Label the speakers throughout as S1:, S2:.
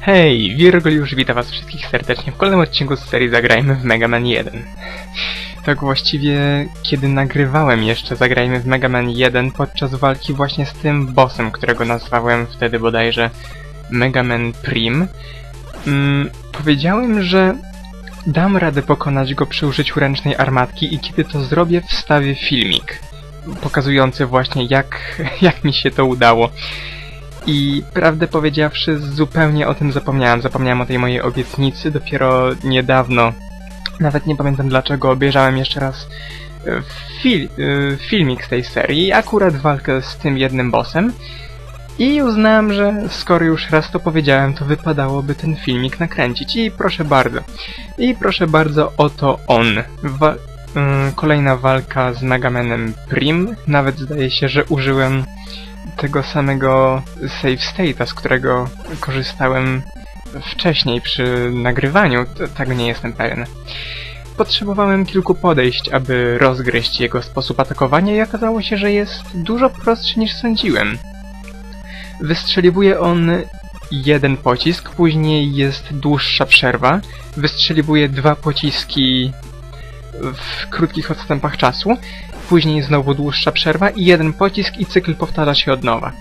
S1: Hej, Wirgoliusz wita was wszystkich serdecznie w kolejnym odcinku z serii Zagrajmy w Mega Man 1. Tak właściwie, kiedy nagrywałem jeszcze Zagrajmy w Mega Man 1 podczas walki właśnie z tym bossem, którego nazwałem wtedy bodajże Mega Man Prim, mm, powiedziałem, że dam radę pokonać go przy użyciu ręcznej armatki i kiedy to zrobię, wstawię filmik pokazujący właśnie jak, jak mi się to udało. I prawdę powiedziawszy, zupełnie o tym zapomniałem. Zapomniałem o tej mojej obietnicy dopiero niedawno. Nawet nie pamiętam dlaczego obejrzałem jeszcze raz e, fil e, filmik z tej serii, akurat walkę z tym jednym bossem. I uznałem, że skoro już raz to powiedziałem, to wypadałoby ten filmik nakręcić. I proszę bardzo. I proszę bardzo, oto on. Wa y, kolejna walka z Megamanem Prim. Nawet zdaje się, że użyłem tego samego save state'a, z którego korzystałem wcześniej przy nagrywaniu, tego nie jestem pewien. Potrzebowałem kilku podejść, aby rozgryźć jego sposób atakowania i okazało się, że jest dużo prostszy niż sądziłem. Wystrzeliwuje on jeden pocisk, później jest dłuższa przerwa, wystrzeliwuje dwa pociski w krótkich odstępach czasu, później znowu dłuższa przerwa i jeden pocisk i cykl powtarza się od nowa.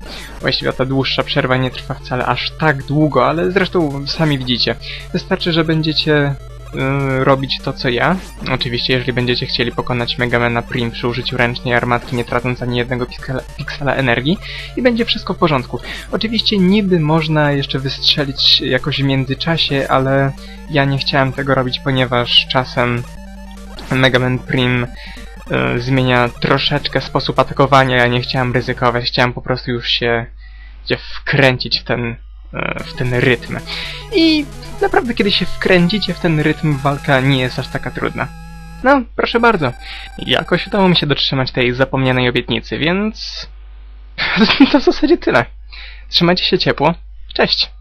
S1: Właściwie ta dłuższa przerwa nie trwa wcale aż tak długo, ale zresztą sami widzicie. Wystarczy, że będziecie yy, robić to co ja. Oczywiście, jeżeli będziecie chcieli pokonać Megamana Prim przy użyciu ręcznej armatki, nie tracąc ani jednego piksela, piksela energii i będzie wszystko w porządku. Oczywiście niby można jeszcze wystrzelić jakoś w międzyczasie, ale ja nie chciałem tego robić, ponieważ czasem Megaman Prim e, zmienia troszeczkę sposób atakowania, ja nie chciałem ryzykować, chciałem po prostu już się, się wkręcić w ten, e, w ten rytm. I naprawdę, kiedy się wkręcicie w ten rytm, walka nie jest aż taka trudna. No, proszę bardzo. Jakoś udało mi się dotrzymać tej zapomnianej obietnicy, więc... to w zasadzie tyle. Trzymajcie się ciepło. Cześć!